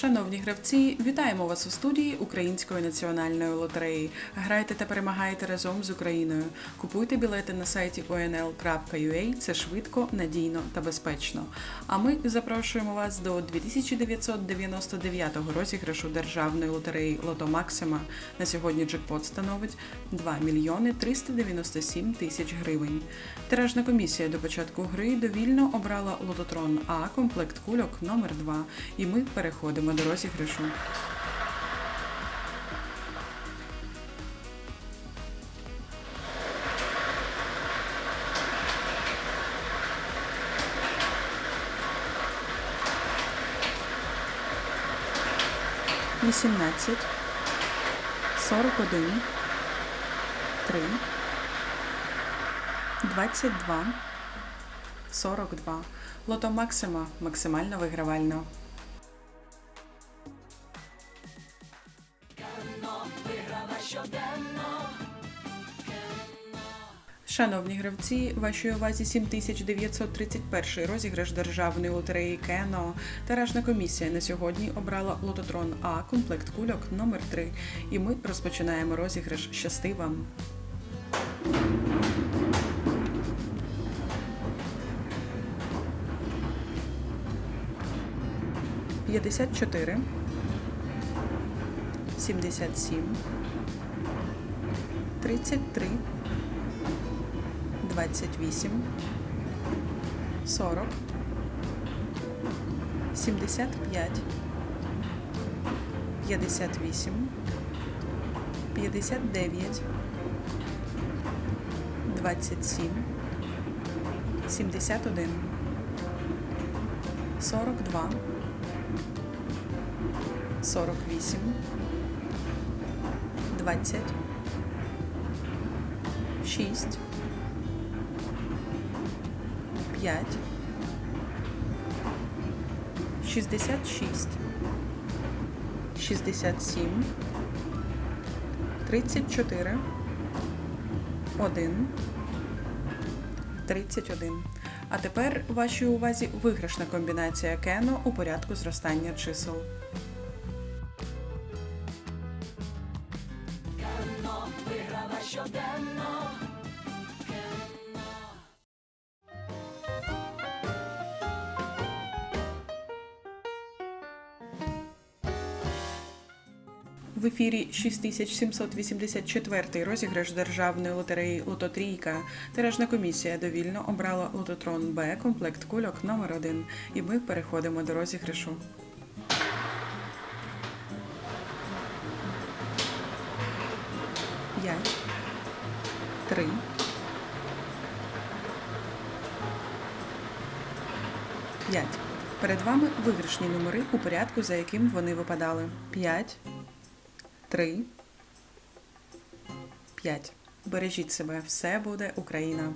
Шановні гравці, вітаємо вас у студії Української національної лотереї. Грайте та перемагайте разом з Україною. Купуйте білети на сайті onl.ua. Це швидко, надійно та безпечно. А ми запрошуємо вас до 2999 розіграшу державної лотереї Лото Максима. На сьогодні джекпот становить 2 мільйони 397 тисяч гривень. Тиражна комісія до початку гри довільно обрала лототрон А комплект кульок номер 2 І ми переходимо до розіграшу. Вісімнадцять, сорок один, три, двадцять два, сорок два. Лото Максима максимально вигравально. Шановні гравці, вашій увазі 7931 розіграш державної лотереї Кено. Тиражна комісія на сьогодні обрала лототрон А комплект кульок номер 3 І ми розпочинаємо розіграш. Щасти вам! П'ятдесят сімдесят сім, тридцять три. 28, 40, 75, 58, 59, 27, 71, 42, 48, 20, 6, 5, 66, 67, 34, 1, 31. А тепер вашій увазі виграшна комбінація кено у порядку зростання чисел. В ефірі 6784 розіграш державної лотереї Лототрійка. Тиражна комісія довільно обрала лототрон Б комплект кульок номер 1 І ми переходимо до розіграшу. П'ять. Три. П'ять. Перед вами виграшні номери у порядку, за яким вони випадали. П'ять. Три. П'ять. Бережіть себе, все буде Україна.